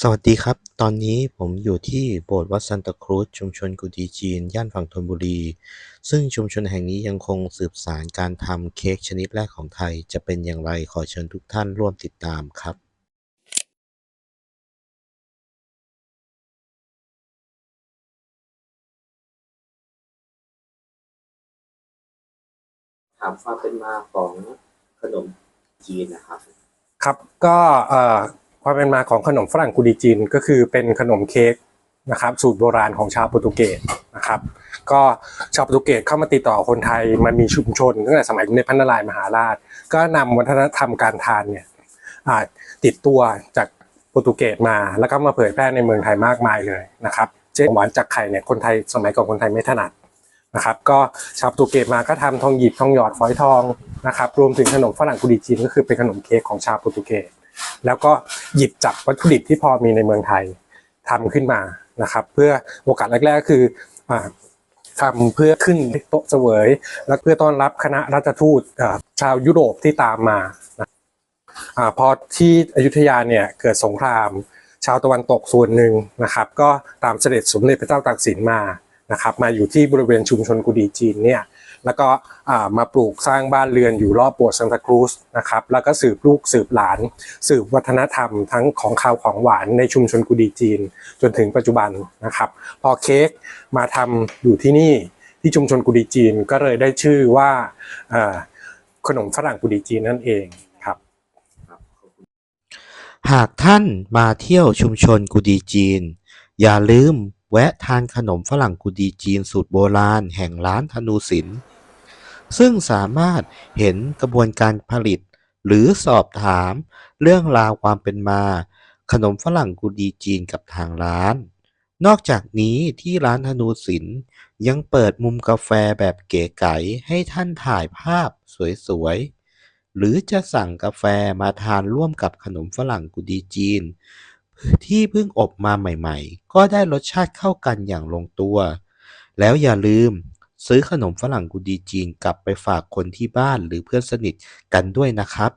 สวัสดีครับ ตอนนี้ผมอยู่ที่โบสถ์วัดซันตาครูซชุมชนกุดีจีน ย่านฝั่งธนบุรี ซึ่งชุมชนแห่งนี้ยังคงสืบสานการทำเค้กชนิดแรกของไทย จะเป็นอย่างไรขอเชิญทุกท่านร่วมติดตามครับ ถามความเป็นมาของขนมจีนนะครับ ครับก็เอ่อ ความเป็นมาของขนมฝรั่งกูดีจีนก็คือเป็นขนมเค้กนะครับสูตรโบราณของชาวโปรตุเกสนะครับ ก็ชาวโปรตุเกสเข้ามาติดต่อคนไทยมันมีชุมชนตั้งแต่สมัยในพระนารายมหาราช ก็นำวัฒนธรรมการทานเนี่ยติดตัวจากโปรตุเกสมา แล้วก็มาเผยแพร่ในเมืองไทยมากมายเลยนะครับเช่นหวานจากไข่เนี่ยคนไทยสมัยก่อนคนไทยไม่ถนัดนะครับ ก็ชาวโปรตุเกสมาก็ทำทองหยิบทองหยอดฝอยทองนะครับ รวมถึงขนมฝรั่งกูดีจีนก็คือเป็นขนมเค้กของชาวโปรตุเกสแล้วก็ หยิบจับวัตถุดิบที่พอมีในเมืองไทยทำขึ้นมานะครับ เพื่อโอกาสแรกๆก็คืออทำเพื่อขึ้นโต๊ะเสวย และเพื่อต้อนรับคณะรัฐทูตชาวยุโรปที่ตามมาอาพอที่อยุธยาเนี่ยเกิดสงคราม ชาวตะวันตกส่วนหนึ่งนะครับ ก็ตามเสด็จสมเด็จพระเจ้าตากสินมา นะครับมาอยู่ที่บริเวณชุมชนกุดีจีนเนี่ยแล้วก็มาปลูกสร้างบ้านเรือนอยู่รอบโบสถ์ซันตาครูซนะครับแล้วก็สืบลูกสืบหลาน สืบวัฒนธรรมทั้งของข้าวของหวานในชุมชนกุดีจีน จนถึงปัจจุบันนะครับ พอเค้กมาทำอยู่ที่นี่ที่ชุมชนกุดีจีนก็เลยได้ชื่อว่าขนมฝรั่งกุดีจีนนั่นเองครับ หากท่านมาเที่ยวชุมชนกุดีจีน อย่าลืม แวะทานขนมฝรั่งกุดีจีนสูตรโบราณแห่งร้านธนูศิลป์ซึ่งสามารถเห็นกระบวนการผลิต หรือสอบถามเรื่องราวความเป็นมา ขนมฝรั่งกุดีจีนกับทางร้าน นอกจากนี้ที่ร้านธนูศิลป์ยังเปิดมุมกาแฟแบบเก๋ไก๋ให้ท่านถ่ายภาพสวยๆหรือจะสั่งกาแฟมาทานร่วมกับขนมฝรั่งกุดีจีน ที่เพิ่งอบมาใหม่ๆ ก็ได้รสชาติเข้ากันอย่างลงตัว แล้วอย่าลืมซื้อขนมฝรั่งกุดีจีนกลับไปฝากคนที่บ้านหรือเพื่อนสนิทกันด้วยนะครับ